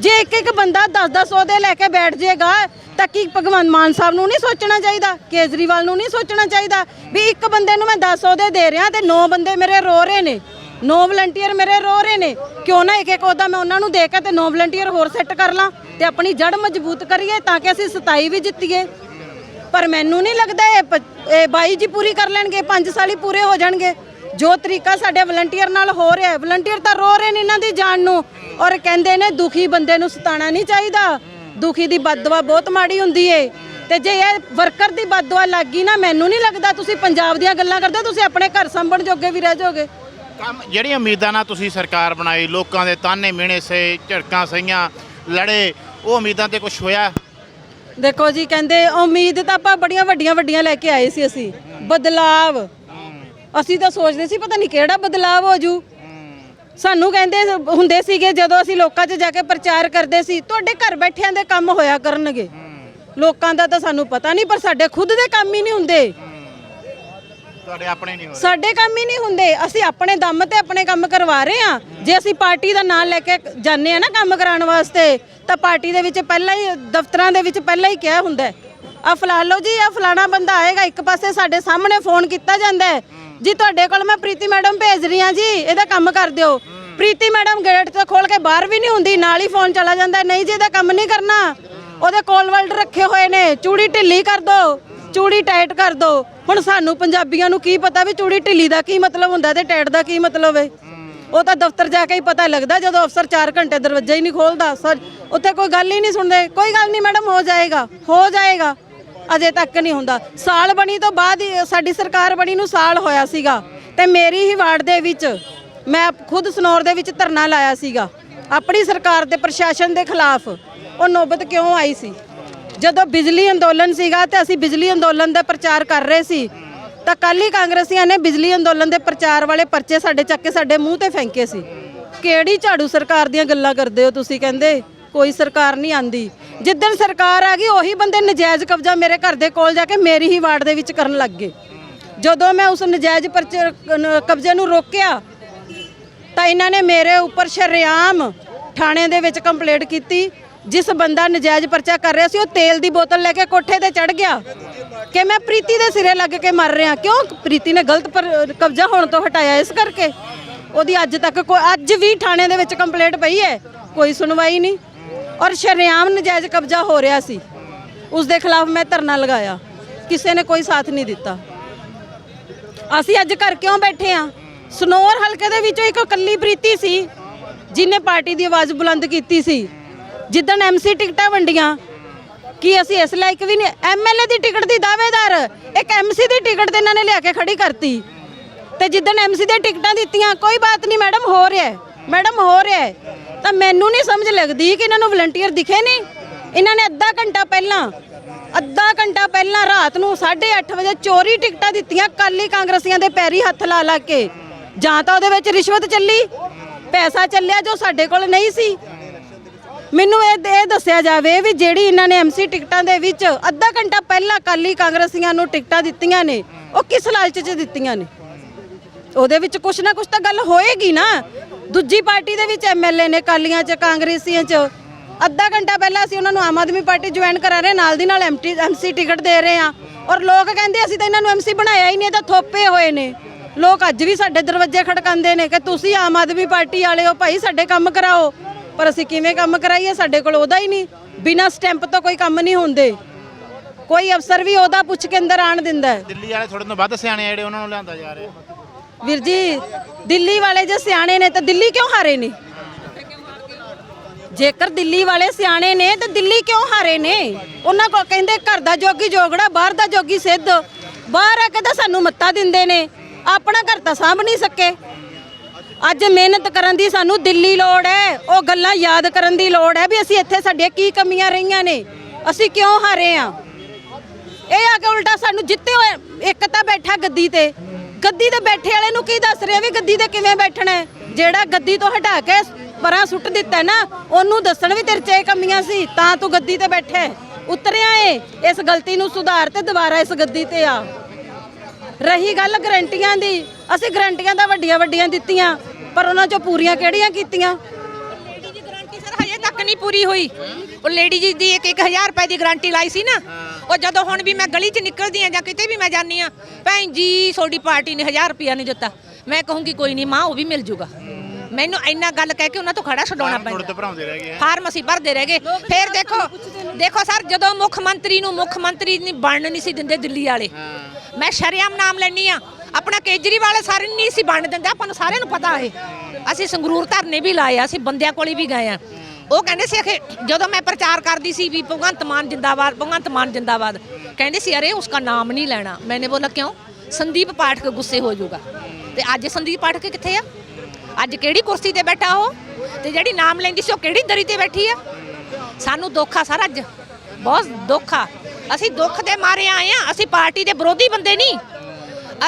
ਜੇ ਇੱਕ ਇੱਕ ਬੰਦਾ 10-10 ਉਹਦੇ ਲੈ ਕੇ ਬੈਠ ਜਾਏਗਾ ਤਾਂ ਕੀ ਭਗਵੰਤ ਮਾਨ ਸਾਹਿਬ ਨੂੰ ਨਹੀਂ ਸੋਚਣਾ ਚਾਹੀਦਾ? ਕੇਜਰੀਵਾਲ ਨੂੰ ਨਹੀਂ ਸੋਚਣਾ ਚਾਹੀਦਾ ਵੀ ਇੱਕ ਬੰਦੇ ਨੂੰ ਮੈਂ 10 ਉਹਦੇ ਦੇ ਰਿਹਾ ਤੇ 9 ਬੰਦੇ ਮੇਰੇ ਰੋ ਰਹੇ ਨੇ? 9 ਵਲੰਟੀਅਰ ਮੇਰੇ ਰੋ ਰਹੇ ਨੇ। ਕਿਉਂ ਨਾ ਇੱਕ ਇੱਕ ਉਹਦਾ ਮੈਂ ਉਹਨਾਂ ਨੂੰ ਦੇ ਕੇ ਤੇ 9 ਵਲੰਟੀਅਰ ਹੋਰ ਸੈੱਟ ਕਰ ਲਾਂ ਤੇ ਆਪਣੀ ਜੜ ਮਜ਼ਬੂਤ ਕਰੀਏ ਤਾਂ ਕਿ ਅਸੀਂ 27 ਵੀ ਜਿੱਤੀਏ। ਪਰ ਮੈਨੂੰ ਨਹੀਂ ਲੱਗਦਾ ਇਹ 22 ਜੀ ਪੂਰੀ ਕਰ ਲੈਣਗੇ 5 ਸਾਲ ਹੀ ਪੂਰੇ ਹੋ ਜਾਣਗੇ। ਜੋ ਤਰੀਕਾ ਸਾਡੇ ਵਲੰਟੀਅਰ ਨਾਲ ਹੋ ਰਿਹਾ ਹੈ ਵਲੰਟੀਅਰ ਤਾਂ ਰੋ ਰਹੇ ਨੇ ਇਹਨਾਂ ਦੀ ਜਾਨ ਨੂੰ ਔਰ ਕਹਿੰਦੇ ਨੇ ਦੁਖੀ ਬੰਦੇ ਨੂੰ ਸਤਾਣਾ ਨਹੀਂ ਚਾਹੀਦਾ। ਦੁਖੀ ਦੀ ਬਦਦੁਆ ਬਹੁਤ ਮਾੜੀ ਹੁੰਦੀ ਏ। ਤੇ ਜੇ ਇਹ ਵਰਕਰ ਦੀ ਬਦਦੁਆ ਲੱਗ ਗਈ ਨਾ ਮੈਨੂੰ ਨਹੀਂ ਲੱਗਦਾ ਤੁਸੀਂ ਪੰਜਾਬ ਦੀਆਂ ਗੱਲਾਂ ਕਰਦੇ ਹੋ, ਤੁਸੀਂ ਆਪਣੇ ਘਰ ਸੰਭਣ ਜੋਗੇ ਵੀ ਰਹਿ ਜਾਓਗੇ। ਕੰਮ ਜਿਹੜੀਆਂ ਉਮੀਦਾਂ ਨਾਲ ਤੁਸੀਂ ਸਰਕਾਰ ਬਣਾਈ ਲੋਕਾਂ ਦੇ ਤਾਨੇ ਮਿਹਣੇ ਸੇ ਝੜਕਾਂ ਸਹੀਆਂ ਲੜੇ ਉਹ ਉਮੀਦਾਂ ਤੇ ਕੁਝ ਹੋਇਆ? ਦੇਖੋ ਜੀ ਕਹਿੰਦੇ ਉਮੀਦ ਤਾਂ ਆਪਾਂ ਬੜੀਆਂ ਵੱਡੀਆਂ ਵੱਡੀਆਂ ਲੈ ਕੇ ਆਏ ਸੀ ਅਸੀਂ। ਬਦਲਾਵ। ਅਸੀਂ ਤਾਂ ਸੋਚਦੇ ਸੀ ਪਤਾ ਨਹੀਂ ਕਿਹੜਾ ਬਦਲਾਵ ਹੋ ਜੂ। ਸਾਨੂੰ ਕਹਿੰਦੇ ਹੁੰਦੇ ਸੀਗੇ ਜਦੋਂ ਅਸੀਂ ਲੋਕਾਂ 'ਚ ਜਾ ਕੇ ਪ੍ਰਚਾਰ ਕਰਦੇ ਸੀ ਤੁਹਾਡੇ ਘਰ ਬੈਠਿਆਂ ਦੇ ਕੰਮ ਹੋਇਆ ਕਰਨਗੇ। ਲੋਕਾਂ ਦਾ ਤਾਂ ਸਾਨੂੰ ਪਤਾ ਨਹੀਂ ਪਰ ਸਾਡੇ ਖੁਦ ਦੇ ਕੰਮ ਹੀ ਨਹੀਂ ਹੁੰਦੇ। ਤੁਹਾਡੇ ਆਪਣੇ ਨਹੀਂ ਹੋਏ ਸਾਡੇ ਕੰਮ ਹੀ ਨਹੀਂ ਹੁੰਦੇ। ਅਸੀਂ ਆਪਣੇ ਦਮ ਤੇ ਆਪਣੇ ਕੰਮ ਕਰਵਾ ਰਹੇ ਆ ਜੇ ਅਸੀਂ ਪਾਰਟੀ ਦਾ ਨਾਂ ਲੈ ਕੇ ਜਾਂਦੇ ਆ ਨਾ ਕੰਮ ਕਰਾਉਣ ਵਾਸਤੇ, ਤਾਂ ਪਾਰਟੀ ਦੇ ਵਿੱਚ ਪਹਿਲਾਂ ਹੀ, ਦਫ਼ਤਰਾਂ ਦੇ ਵਿੱਚ ਪਹਿਲਾਂ ਹੀ ਕਿਹਾ ਹੁੰਦਾ ਆ ਫਲਾ ਲਓ ਜੀ, ਆ ਫਲਾਣਾ ਬੰਦਾ ਆਏਗਾ, ਇੱਕ ਪਾਸੇ ਸਾਡੇ ਸਾਹਮਣੇ ਫੋਨ ਕੀਤਾ ਜਾਂਦਾ ਹੈ। ਜੀ, ਤੁਹਾਡੇ ਕੋਲ ਮੈਂ ਪ੍ਰੀਤੀ ਮੈਡਮ ਭੇਜ ਰਹੀ ਆ ਜੀ, ਇਹਦਾ ਕੰਮ ਕਰ ਦਿਓ। ਪ੍ਰੀਤੀ ਮੈਡਮ ਗੇਟ ਤੋਂ ਖੋਲ ਕੇ ਬਾਹਰ ਵੀ ਨਹੀਂ ਹੁੰਦੀ, ਨਾਲ ਹੀ ਫੋਨ ਚਲਾ ਜਾਂਦਾ ਨਹੀਂ ਜੀ, ਇਹਦਾ ਕੰਮ ਨਹੀਂ ਕਰਨਾ। ਉਹਦੇ ਕੋਲ ਵਲਡ ਰੱਖੇ ਹੋਏ ਨੇ, ਚੂੜੀ ਢਿੱਲੀ ਕਰ ਦੋ ਚੂੜੀ ਟਾਈਟ ਕਰ ਦੋ। ਹੁਣ ਸਾਨੂੰ ਪੰਜਾਬੀਆਂ ਨੂੰ ਕੀ ਪਤਾ ਵੀ ਚੂੜੀ ਢਿੱਲੀ ਦਾ ਕੀ ਮਤਲਬ ਹੁੰਦਾ ਤੇ ਟਾਈਟ ਦਾ ਕੀ ਮਤਲਬ ਹੈ ਉਹ ਤਾਂ ਦਫ਼ਤਰ ਜਾ ਕੇ ਹੀ ਪਤਾ ਲੱਗਦਾ ਜਦੋਂ ਅਫਸਰ 4 ਘੰਟੇ ਦਰਵਾਜ਼ਾ ਹੀ ਨਹੀਂ ਖੋਲਦਾ। ਸਰ, ਉੱਥੇ ਕੋਈ ਗੱਲ ਹੀ ਨਹੀਂ ਸੁਣਦੇ। ਕੋਈ ਗੱਲ ਨਹੀਂ ਮੈਡਮ, ਹੋ ਜਾਏਗਾ ਹੋ ਜਾਏਗਾ। ਅਜੇ ਤੱਕ ਨਹੀਂ ਹੁੰਦਾ। ਸਾਲ ਬਣੀ ਤੋਂ ਬਾਅਦ ਹੀ, ਸਾਡੀ ਸਰਕਾਰ ਬਣੀ ਨੂੰ ਸਾਲ ਹੋਇਆ ਸੀਗਾ। ਤੇ ਮੇਰੀ ਹੀ ਵਾਰਡ ਦੇ ਵਿੱਚ, ਮੈਂ ਖੁਦ ਸਨੌਰ ਦੇ ਵਿੱਚ ਧਰਨਾ ਲਾਇਆ ਸੀਗਾ। ਆਪਣੀ ਸਰਕਾਰ ਦੇ ਪ੍ਰਸ਼ਾਸਨ ਦੇ ਖਿਲਾਫ। ਉਹ ਨੌਬਤ ਕਿਉਂ ਆਈ ਸੀ? ਜਦੋਂ ਬਿਜਲੀ ਅੰਦੋਲਨ ਸੀਗਾ ਤੇ ਅਸੀਂ ਬਿਜਲੀ ਅੰਦੋਲਨ ਦਾ ਪ੍ਰਚਾਰ ਕਰ ਰਹੇ ਸੀ, ਤਾਂ ਕੱਲ ਹੀ ਕਾਂਗਰਸੀਆਂ ਨੇ ਬਿਜਲੀ ਅੰਦੋਲਨ ਦੇ ਪ੍ਰਚਾਰ ਵਾਲੇ ਪਰਚੇ ਸਾਡੇ ਚੱਕ ਕੇ ਸਾਡੇ ਮੂੰਹ ਤੇ ਫੈਂਕੇ ਸੀ। ਕਿਹੜੀ ਝਾੜੂ ਸਰਕਾਰ ਦੀਆਂ ਗੱਲਾਂ ਕਰਦੇ ਹੋ ਤੁਸੀਂ ਕਹਿੰਦੇ? ਕੋਈ ਸਰਕਾਰ ਨਹੀਂ ਆਂਦੀ। ਜਿੱਦਣ ਸਰਕਾਰ ਆ ਗਈ, ਉਹੀ ਬੰਦੇ ਨਜਾਇਜ਼ ਕਬਜ਼ਾ ਮੇਰੇ ਘਰ ਦੇ ਕੋਲ ਜਾ ਕੇ ਮੇਰੀ ਹੀ ਵਾਰਡ ਦੇ ਵਿੱਚ ਕਰਨ ਲੱਗ ਗਏ। ਜਦੋਂ ਮੈਂ ਉਸ ਨਜਾਇਜ਼ ਪਰਚੇ ਕਬਜ਼ੇ ਨੂੰ ਰੋਕਿਆ, ਤਾਂ ਇਹਨਾਂ ਨੇ ਮੇਰੇ ਉੱਪਰ ਸ਼ਰੇਆਮ ਥਾਣੇ ਦੇ ਵਿੱਚ ਕੰਪਲੇਂਟ ਕੀਤੀ ਜਿਸ ਬੰਦਾ ਨਜਾਇਜ਼ ਪਰਚਾ ਕਰ ਰਿਹਾ ਸੀ, ਉਹ ਤੇਲ ਦੀ ਬੋਤਲ ਲੈ ਕੇ ਕੋਠੇ ਤੇ ਚੜ ਗਿਆ। ਕਿ ਮੈਂ ਪ੍ਰੀਤੀ ਦੇ ਸਿਰੇ ਲੱਗ ਕੇ ਮਰ ਰਿਹਾ। ਕਿਉਂ? ਪ੍ਰੀਤੀ ਨੇ ਗਲਤ ਪਰ, ਕਬਜ਼ਾ ਹੋਣ ਤੋਂ ਹਟਾਇਆ ਇਸ ਕਰਕੇ। ਉਹਦੀ ਅੱਜ ਤੱਕ ਕੋਈ ਅੱਜ ਵੀ ਥਾਣੇ ਦੇ ਵਿੱਚ ਕੰਪਲੇਂਟ ਪਈ ਹੈ। ਕੋਈ ਸੁਣਵਾਈ ਨਹੀਂ। ਔਰ ਸ਼ਰੇਆਮ ਨਜਾਇਜ਼ ਕਬਜ਼ਾ ਹੋ ਰਿਹਾ ਸੀ। ਉਸ ਦੇ ਖਿਲਾਫ ਮੈਂ ਧਰਨਾ ਲਗਾਇਆ। ਕਿਸੇ ਨੇ ਕੋਈ ਸਾਥ ਨਹੀਂ ਦਿੱਤਾ। ਅਸੀਂ ਅੱਜ ਘਰ ਕਿਉਂ ਬੈਠੇ ਆ ਸਨੋਰ ਹਲਕੇ ਦੇ ਵਿੱਚੋਂ ਇੱਕ ਇਕੱਲੀ ਪ੍ਰੀਤੀ ਸੀ ਜਿਨੇ ਪਾਰਟੀ ਦੀ ਆਵਾਜ਼ ਬੁਲੰਦ ਕੀਤੀ ਸੀ। ਜਿੱਦਣ ਐਮਸੀ ਟਿਕਟਾਂ ਵੰਡੀਆਂ, ਕੀ ਅਸੀਂ ਇਸ ਲਾਇਕ ਵੀ ਨਹੀਂ? ਐਮਐਲਏ ਦੀ ਟਿਕਟ ਦੀ ਦਾਅਵੇਦਾਰ, ਇੱਕ ਐਮਸੀ ਦੀ ਟਿਕਟ ਤੇ ਇਹਨਾਂ ਨੇ ਲਿਆ ਕੇ ਖੜੀ ਕਰਤੀ। ਤੇ ਜਿੱਦਣ ਐਮਸੀ ਦੇ ਟਿਕਟਾਂ ਦਿੱਤੀਆਂ, ਕੋਈ ਬਾਤ ਨਹੀਂ, ਮੈਡਮ, ਹੋ ਰਿਹਾ ਮੈਡਮ, ਹੋ ਰਿਹਾ ਤਾਂ ਮੈਨੂੰ ਨਹੀਂ ਸਮਝ ਲੱਗਦੀ ਕਿ ਇਹਨਾਂ ਨੂੰ ਵਲੰਟੀਅਰ ਦਿਖੇ ਨਹੀਂ। ਇਹਨਾਂ ਨੇ ਅੱਧਾ ਘੰਟਾ ਪਹਿਲਾਂ, ਅੱਧਾ ਘੰਟਾ ਪਹਿਲਾਂ ਰਾਤ ਨੂੰ 8:30 ਵਜੇ ਚੋਰੀ ਟਿਕਟਾਂ ਦਿੱਤੀਆਂ ਕਾਲੀ ਕਾਂਗਰਸੀਆਂ ਦੇ ਪੈਰੀ ਹੱਥ ਲਾ ਲਾ ਕੇ। ਜਾਂ ਤਾਂ ਉਹਦੇ ਵਿੱਚ ਰਿਸ਼ਵਤ ਚੱਲੀ, ਪੈਸਾ ਚੱਲਿਆ ਜੋ ਸਾਡੇ ਕੋਲ ਨਹੀਂ ਸੀ। ਮੈਨੂੰ ਇਹ ਇਹ ਦੱਸਿਆ ਜਾਵੇ ਵੀ ਜਿਹੜੀ ਇਹਨਾਂ ਨੇ ਐਮਸੀ ਟਿਕਟਾਂ ਦੇ ਵਿੱਚ ਅੱਧਾ ਘੰਟਾ ਪਹਿਲਾਂ ਕਾਲੀ ਕਾਂਗਰਸੀਆਂ ਨੂੰ ਟਿਕਟਾਂ ਦਿੱਤੀਆਂ ਨੇ, ਉਹ ਕਿਸ ਲਾਲਚ 'ਚ ਦਿੱਤੀਆਂ ਨੇ? ਉਹਦੇ ਵਿੱਚ ਕੁਛ ਨਾ ਕੁਛ ਤਾਂ ਗੱਲ ਹੋਏਗੀ ਨਾ। ਦੂਜੀ ਪਾਰਟੀ ਦੇ ਵਿੱਚ ਐਮਐਲਏ ਨੇ ਕਾਲੀਆਂ 'ਚ, ਕਾਂਗਰਸੀਆਂ 'ਚ। ਅੱਧਾ ਘੰਟਾ ਪਹਿਲਾਂ ਅਸੀਂ ਉਹਨਾਂ ਨੂੰ ਆਮ ਆਦਮੀ ਪਾਰਟੀ ਜੁਆਇਨ ਕਰਾ ਰਹੇ ਨਾਲ ਦੀ ਨਾਲ ਐਮਟੀ ਐਮਸੀ ਟਿਕਟ ਦੇ ਰਹੇ ਆ ਔਰ ਲੋਕ ਕਹਿੰਦੇ ਅਸੀਂ ਤਾਂ ਇਹਨਾਂ ਨੂੰ ਐਮਸੀ ਬਣਾਇਆ ਹੀ ਨਹੀਂ, ਇਹ ਤਾਂ ਥੋਪੇ ਹੋਏ ਨੇ। ਲੋਕ ਅੱਜ ਵੀ ਸਾਡੇ ਦਰਵਾਜ਼ੇ ਖੜਕਾਉਂਦੇ ਨੇ ਕਿ ਤੁਸੀਂ ਆਮ ਆਦਮੀ ਪਾਰਟੀ ਵਾਲੇ ਹੋ, ਭਾਈ ਸਾਡੇ ਕੰਮ ਕਰਾਓ। ਪਰ ਅਸੀਂ ਕਿਵੇਂ ਕੰਮ ਕਰਾਈਏ ਸਾਡੇ ਕੋਲ ਉਹਦਾ ਹੀ ਨਹੀਂ। ਬਿਨਾਂ ਸਟੈਂਪ ਤੋਂ ਕੋਈ ਕੰਮ ਨਹੀਂ ਹੁੰਦੇ। ਕੋਈ ਅਫਸਰ ਵੀ ਉਹਦਾ ਪੁੱਛ ਕੇ ਅੰਦਰ ਆਣ ਦਿੰਦਾ ਹੈ। ਦਿੱਲੀ ਵਾਲੇ ਥੋੜੇ ਤੋਂ ਵੱਧ ਸਿਆਣੇ ਆ ਜਿਹੜੇ ਉਹਨਾਂ ਨੂੰ ਲਿਆਂਦਾ ਜਾ ਰਿਹਾ। ਵੀਰ ਜੀ ਦਿੱਲੀ ਵਾਲੇ ਜੇ ਸਿਆਣੇ ਨੇ ਤਾਂ ਦਿੱਲੀ ਕਿਉਂ ਹਾਰੇ ਨੇ? ਜੇਕਰ ਦਿੱਲੀ ਵਾਲੇ ਸਿਆਣੇ ਨੇ ਤਾਂ ਦਿੱਲੀ ਕਿਉਂ ਹਾਰੇ ਨੇ? ਉਹਨਾਂ ਕੋਲ ਕਹਿੰਦੇ ਘਰ ਦਾ ਜੋਗੀ ਜੋਗੜਾ ਬਾਹਰ ਦਾ ਜੋਗੀ ਸਿੱਧ। ਬਾਹਰ ਆ ਕੇ ਤਾਂ ਸਾਨੂੰ ਮੱਤਾ ਦਿੰਦੇ ਨੇ। ਆਪਣਾ ਘਰ ਤਾਂ ਸਾਂਭ ਨਹੀਂ ਸਕੇ। ਅੱਜ ਮਿਹਨਤ ਕਰਨ ਦੀ ਸਾਨੂੰ ਦਿੱਲੀ ਲੋੜ ਹੈ। ਉਹ ਗੱਲਾਂ ਯਾਦ ਕਰਨ ਦੀ ਲੋੜ ਹੈ ਵੀ ਅਸੀਂ ਇੱਥੇ ਸਾਡੀਆਂ ਕੀ ਕਮੀਆਂ ਰਹੀਆਂ ਨੇ। ਅਸੀਂ ਕਿਉਂ ਹਾਰੇ ਆ? ਇਹ ਆ ਕੇ ਉਲਟਾ ਸਾਨੂੰ ਜਿੱਤੇ ਹੋਏ, ਇੱਕ ਤਾਂ ਬੈਠਾ ਗੱਦੀ ਤੇ। ਗੱਦੀ ਤੇ ਬੈਠੇ ਵਾਲੇ ਨੂੰ ਕੀ ਦੱਸ ਰਿਹਾ ਵੀ ਗੱਦੀ ਤੇ ਕਿਵੇਂ ਬੈਠਣਾ ਜਿਹੜਾ ਗੱਦੀ ਤੋਂ ਹਟਾ ਕੇ ਪਰਾਂ ਸੁੱਟ ਦਿੱਤਾ ਨਾ, ਉਹਨੂੰ ਦੱਸਣ ਵੀ ਤੇਰੇ 'ਚ ਇਹ ਕਮੀਆਂ ਸੀ, ਤਾਂ ਤੂੰ ਗੱਦੀ ਤੇ ਬੈਠਾ ਉਤਰਿਆ ਏ, ਇਸ ਗਲਤੀ ਨੂੰ ਸੁਧਾਰ ਤੇ ਦੁਬਾਰਾ ਇਸ ਗੱਦੀ ਤੇ ਆ। ਰਹੀ ਗੱਲ ਗਰੰਟੀਆਂ ਦੀ। ਅਸੀਂ ਗਰੰਟੀਆਂ ਤਾਂ ਵੱਡੀਆਂ ਵੱਡੀਆਂ ਦਿੱਤੀਆਂ। ਪਰ ਉਹਨਾਂ 'ਚੋਂ ਪੂਰੀਆਂ ਕਿਹੜੀਆਂ ਕੀਤੀਆਂ? ਲੇਡੀ ਦੀ ਗਾਰੰਟੀ ਸਰ ਹਜੇ ਤੱਕ ਨਹੀਂ ਪੂਰੀ ਹੋਈ। ਉਹ ਲੇਡੀ ਜੀ ਦੀ ਇੱਕ 1000 ਰੁਪਏ ਦੀ ਗਾਰੰਟੀ ਲਾਈ ਸੀ ਨਾ। ਉਹ ਜਦੋਂ ਹੁਣ ਵੀ ਮੈਂ ਗਲੀ 'ਚ ਨਿਕਲਦੀ ਆ ਜਾਂ ਕਿਤੇ ਵੀ ਮੈਂ ਜਾਂਦੀ ਆ ਭੈਣ ਜੀ ਤੁਹਾਡੀ ਪਾਰਟੀ ਨੇ 1000 ਰੁਪਿਆ ਨਹੀਂ ਦਿੱਤਾ। ਮੈਂ ਕਹੂੰਗੀ ਕੋਈ ਨਹੀਂ ਮਾਂ ਉਹ ਵੀ ਮਿਲ ਜੂਗਾ। ਮੈਨੂੰ ਇੰਨਾ ਗੱਲ ਕਹਿ ਕੇ ਉਹਨਾਂ ਤੋਂ ਖੜਾ ਛਡਾਉਣਾ ਥੋੜੇ ਪੈਂਦਾ। ਆ। ਫਾਰਮੇਸੀ ਭਰਦੇ ਰਹਿ ਗਏ। ਫਿਰ ਦੇਖੋ ਦੇਖੋ ਸਰ ਜਦੋਂ ਮੁੱਖ ਮੰਤਰੀ ਨੂੰ ਮੁੱਖ ਮੰਤਰੀ ਨਹੀਂ ਬਣਨ ਨਹੀਂ ਸੀ ਦਿੰਦੇ ਦਿੱਲੀ ਵਾਲੇ ਮੈਂ ਸ਼ਰਿਆਮ ਨਾਮ ਲੈਣੀ ਆ ਆਪਣਾ ਕੇਜਰੀਵਾਲ ਸਾਰੇ ਨਹੀਂ ਸੀ ਬਣ ਦਿੰਦਾ, ਆਪਾਂ ਨੂੰ ਸਾਰਿਆਂ ਨੂੰ ਪਤਾ ਇਹ। ਅਸੀਂ ਸੰਗਰੂਰ ਧਰਨੇ ਵੀ ਲਾਏ ਆ, ਅਸੀਂ ਬੰਦਿਆਂ ਕੋਲੇ ਵੀ ਗਏ ਆ। ਉਹ ਕਹਿੰਦੇ ਸੀ ਅਖੇ, ਜਦੋਂ ਮੈਂ ਪ੍ਰਚਾਰ ਕਰਦੀ ਸੀ ਵੀ ਭਗਵੰਤ ਮਾਨ ਜਿੰਦਾਬਾਦ, ਭਗਵੰਤ ਮਾਨ ਜਿੰਦਾਬਾਦ, ਕਹਿੰਦੇ ਸੀ, ਅਰੇ ਉਸका ਨਾਮ ਨਹੀਂ ਲੈਣਾ। ਮੈਨੇ ਬੋਲਾ ਕਿਉਂ? ਸੰਦੀਪ ਪਾਠਕ ਗੁੱਸੇ ਹੋ ਜਾਊਗਾ। ਤੇ ਅੱਜ ਸੰਦੀਪ ਪਾਠਕ ਕਿੱਥੇ ਆ? ਅੱਜ ਕਿਹੜੀ ਕੁਰਸੀ ਤੇ ਬੈਠਾ ਉਹ? ਤੇ ਜਿਹੜੀ ਨਾਮ ਲੈਂਦੀ ਸੀ, ਉਹ ਕਿਹੜੀ ਦਰੀ ਤੇ ਬੈਠੀ ਆ? ਸਾਨੂੰ ਦੁੱਖ ਆ ਸਰ ਅੱਜ। ਬਹੁਤ ਦੁੱਖ ਆ। ਅਸੀਂ ਦੁੱਖ ਦੇ ਮਾਰੇ ਆਏ ਆ। ਅਸੀਂ ਪਾਰਟੀ ਦੇ ਵਿਰੋਧੀ ਬੰਦੇ ਨਹੀਂ।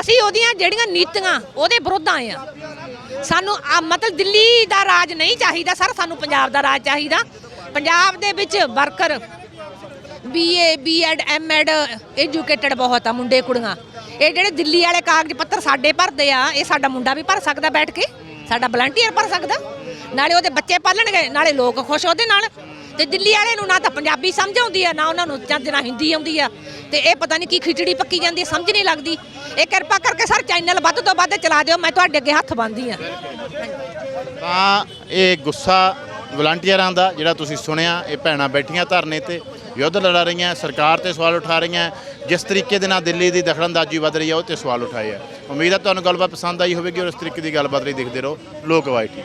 ਅਸੀਂ ਉਹਦੀਆਂ ਜਿਹੜੀਆਂ ਨੀਤੀਆਂ, ਉਹਦੇ ਵਿਰੁੱਧ ਆਏ ਆ ਸਾਨੂੰ, ਆ ਮਤਲਬ ਦਿੱਲੀ ਦਾ ਰਾਜ ਨਹੀਂ ਚਾਹੀਦਾ ਸਰ, ਸਾਨੂੰ ਪੰਜਾਬ ਦਾ ਰਾਜ ਚਾਹੀਦਾ। ਪੰਜਾਬ ਦੇ ਵਿੱਚ worker BA BEd MEd educated ਬਹੁਤ ਆ ਮੁੰਡੇ, ਕੁੜੀਆਂ। ਇਹ ਜਿਹੜੇ ਦਿੱਲੀ ਵਾਲੇ ਕਾਗਜ਼ ਪੱਤਰ ਸਾਡੇ ਭਰਦੇ ਆ, ਇਹ ਸਾਡਾ ਮੁੰਡਾ ਵੀ ਭਰ ਸਕਦਾ ਬੈਠ ਕੇ, ਸਾਡਾ ਵਲੰਟੀਅਰ ਭਰ ਸਕਦਾ। ਨਾਲੇ ਉਹਦੇ ਬੱਚੇ ਪਾਲਣਗੇ, ਨਾਲੇ ਲੋਕ ਖੁਸ਼ ਉਹਦੇ ਨਾਲ। ਤੇ ਦਿੱਲੀ ਵਾਲੇ ਨੂੰ ਨਾ ਤਾਂ ਪੰਜਾਬੀ ਸਮਝ ਆਉਂਦੀ ਆ, ਨਾ ਉਹਨਾਂ ਨੂੰ ਚੱਜ ਨਾਲ ਹਿੰਦੀ ਆਉਂਦੀ ਆ। ਤੇ ਇਹ ਪਤਾ ਨਹੀਂ ਕੀ ਖਿਚੜੀ ਪੱਕੀ ਜਾਂਦੀ ਸਮਝ ਨਹੀਂ ਲੱਗਦੀ। ਇਹ ਕਿਰਪਾ ਕਰਕੇ ਸਰ ਚੈਨਲ ਵੱਧ ਤੋਂ ਵੱਧ ਚਲਾ ਦਿਓ, ਮੈਂ ਤੁਹਾਡੇ ਅੱਗੇ ਹੱਥ ਬੰਨ੍ਹਦੀ ਆ। ਤਾਂ ਇਹ ਗੁੱਸਾ ਵਲੰਟੀਅਰਾਂ ਦਾ, ਜਿਹੜਾ ਤੁਸੀਂ ਸੁਣਿਆ, ਇਹ ਭੈਣਾਂ ਬੈਠੀਆਂ ਧਰਨੇ ਤੇ, ਯੁੱਧ ਲੜਾ ਰਹੀਆਂ, ਸਰਕਾਰ ਤੇ ਸਵਾਲ ਉਠਾ ਰਹੀਆਂ, ਜਿਸ ਤਰੀਕੇ ਦੇ ਨਾਲ ਦਿੱਲੀ ਦੀ ਦਖਲਅੰਦਾਜ਼ੀ ਵੱਧ ਰਹੀ ਹੈ ਉਹ ਤੇ ਸਵਾਲ ਉਠਾਏ ਆ। ਉਮੀਦ ਹੈ ਤੁਹਾਨੂੰ ਗੱਲਬਾਤ ਪਸੰਦ ਆਈ ਹੋਵੇਗੀ ਔਰ ਇਸ ਤਰੀਕੇ ਦੀ ਗੱਲਬਾਤ ਲਈ ਦੇਖਦੇ ਰਹੋ, ਲੋਕ ਵਾਈਟੀ